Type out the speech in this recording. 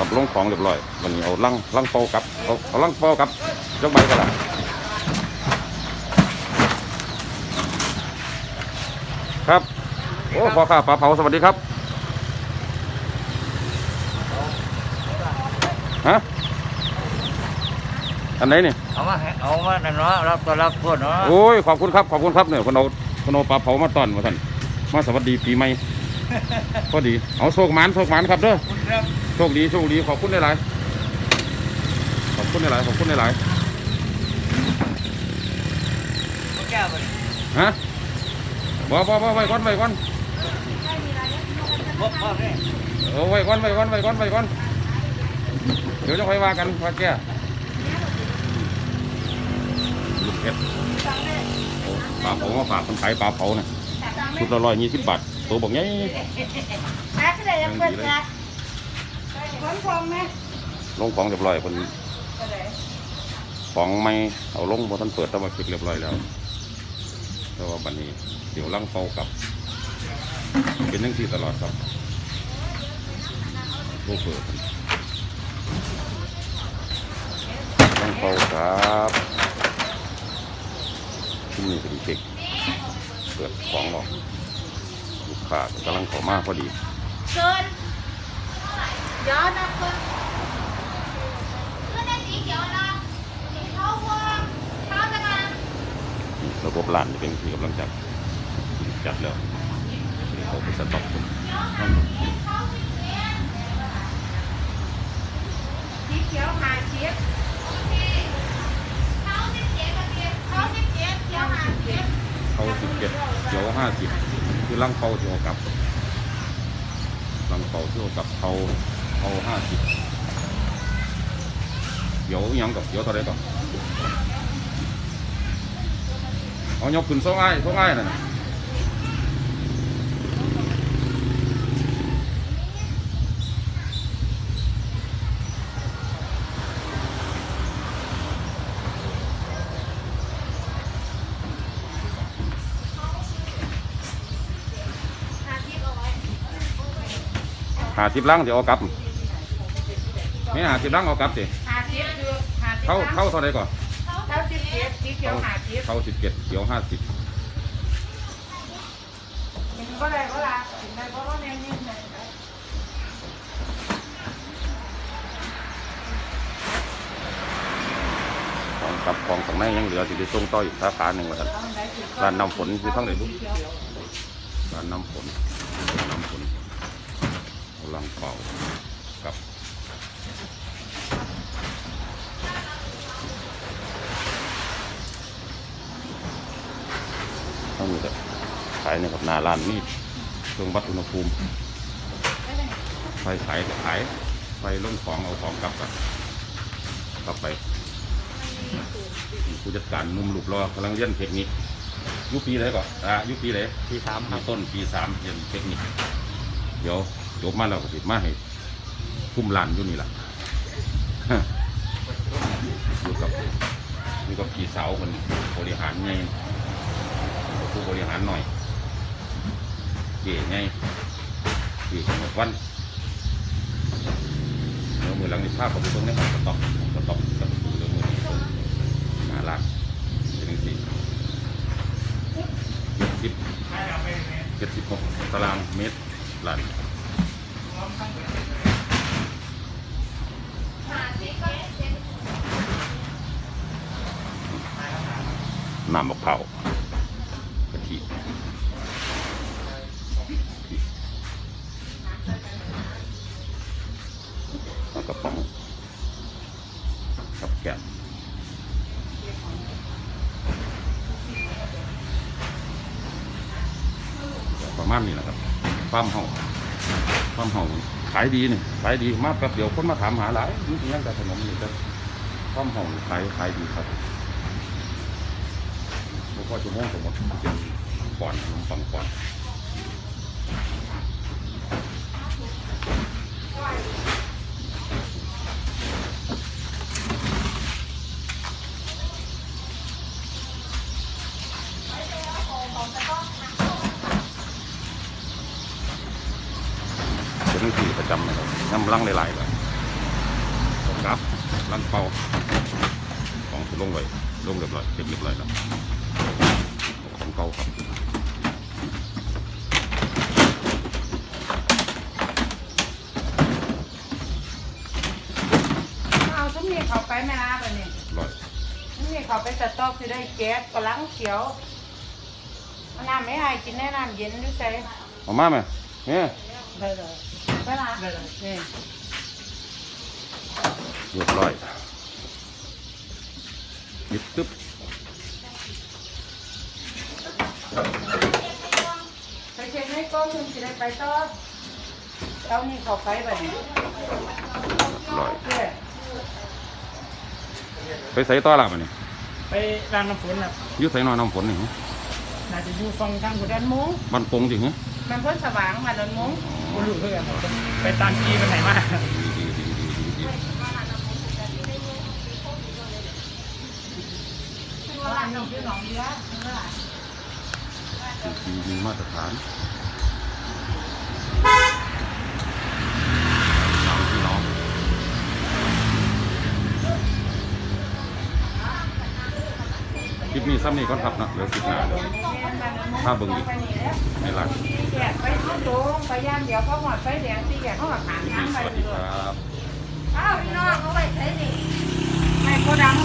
กับลงของเรียบร้อยวันนี้เอาลังลังเป่ากลับเอาเอาลังเป่ากลับยกใบกันละครับโอ้พ่อข้าปลาเผาสวัสดีครับฮะอันไหนนี่เอามาให้เอามานั่นเนาะรับตัวรับพูดเนาะโอ้ยขอบคุณครับขอบคุณครับเนี่ยคนเอาคนเอาปลาเผามาต้อนมาท่านมาสวัสดีปีใหม่ พอดี เอาโชคหมานโชคหมานครับเด้อคุณครับโชคดีโชคดีขอบคุณหลายๆขอบคุณหลายๆขอบคุณหลายพ่อแก้วไปๆฮะบ่บ่บ่ไว้ก่อนไว้ก่อนพ่อพ่อเนี่ยเอาไว้ก่อนไว้ก่อนไว้ก่อนไว้ก่อนเดี๋ยวจะค่อยว่ากันว่าแกลูกเพชรโอ้ปลาเผามาฝากคนขายปลาเผาน่ะชุดละร้อยยี่สิบบาท ตัวบอกไงแม็กซ์เลยยังเปิดแม็กซ์คนฟองไหมลงของเรียบร้อยคนของไม่เอาลงบนท่านเปิดต้องมาคิดเรียบร้อยแล้วแต่ว่าบันนี้ เดี๋ยวลังเป่ากลับ เป็นทั้งที่ตลอดครับโอ้เปิดลังเป่าครับที่นี่เป็นเช็คเปิดของหรอก ลูกค้ากำลังเข้ามาพอดีเกินย้อนนะคุณขึ้นในสีเขียวนะสีเทาพวงเท้าจะมาระบบร้านจะเป็นที่กำลังจัดจัดแล้วนี่เขาไปสต็อกคนสีเขียวหาเชียบเท้าสิบเจ็ดเท้าสิบเจ็ดเขียวหาเชียบเขาสิบ คือลังเปาที่เอากลับลังเปาที่เอากลับเขาเขาห้าสิบเดี๋ยวอิหยังกับเดี๋ยวเท่าไรก่อนเอายกขึ้นสองไอ้สองไอ้นั่น หาสิบลังเดี๋ยวเอากลับไม่หาสิบลังเอากลับสิหาเชียบคือหาเชียบเข้าเข้าเท่าไรก่อนเท้าสิบเจ็ดสีเขียวหาเชียบเข้าสิบเจ็ดเดี๋ยวห้าสิบเห็นก็เลยก็ละเห็นได้ก็ว่าแน่นิ่งเลยของกลับของข้างในยังเหลือสิได้ส่งต่ออีกสาขาหนึ่งว่าท่านร้านน้ำฝนคือทั้งไหนลูกร้านน้ำฝนน้ำฝนกำ ลังเป่ากับต้องมีแต่ขายในกับหนาร้านมีเครื่องวัดอุณหภูมิไฟขายก็ขายไฟล้นของเอาของกลับกันกลับไปผู้จัดการหนุ่มหลุบรอกำลังเรียนเทคนิคยุคปีไหนก่อนอ่ายุคปีไหนปีสามคปีรับต้นปีสามเรียนเทคนิคเดี๋ยว จบมาแล้วก็ติมาให้คุ้มลานอยู่นี่แหละอยู่กับอยู่กับพี่สาวคนบริหารไงผู้บริหารหน่อยเก๋ไงเก๋หมดวันเดี๋ยวมือหลังนี่ภาพกับตรงนี้ครับสต็อกสต็อกสต็อกเดี๋ยวมือนี้ตรงหาลากเป็นสี่เจ็ดสิบเจ็ดสิบหกตารางเมตรหลัน น้ำมะพร้าวกะทิแล้วกระป๋องกับแก้วประมาณนี้แหละครับฟาร์ม ความเฮาขายดีนี่ขายดีมากแป๊บเดียวคนมาถามหาหลายนี่ยังแต่ขนมนี่แต่ฟามเฮาขายขายดีครับบ่พอชั่วโมงสมมติก่อนขนมปังก่อนเป็นที่ประ จำนะครับน้ำลังหลายๆเลยกับลังเป่าของสิลงไว้ลงเรียบร้อยเก็บเรียบร้อยแล้วของเก่าครับเอาซุ้มนี่เขาไปแม่อาบอันนี้ร้อยซุ้มนี่เขาไปสต๊อกสิได้แก๊สกำลังเขียวเอาน้ำไม่ให้กินแน่น้ำเย็นด้วยใช่เอามาไหมเนี่ยได้เลย ไปละได้เลยนี่เรียบร้อยหยิบตึ๊บไปเช็คให้กล้องคุณสิได้ไปต่อเอานี่เขาไปแบบนี้ร้อยเพื่อไปใส่ต่อละมันนี่ไปร้านน้ำฝนครับอยืดใส่นอนน้ำฝนนี่หึน่าจะอยู่ฟังทางบุเดิรีนมุ้งบ้านโปงจริงเหรอมันเพิ่นสว่างมาเดินมุ้ง บุรีเพื่อนครับไปตามกีไปไหนมาดีดีดีดีดีดีว่าอันนี้คือหนองเรือดีดีมาตรฐาน ลิปนี้ซ้ำนี่ก่อนครับนะเดี๋ยวคลิปหน้าเดี๋ยวถ้าเบิ่งอีกในร้านแยกไปเข้าตรงไปย่างเดี๋ยวเขาหอดไฟแดงที่แยกเขาหอดขางคลิปทางนี้ไปสวัสดีครับ อ้าวพี่น้องเขาไปใช้ดิให้เขาดัง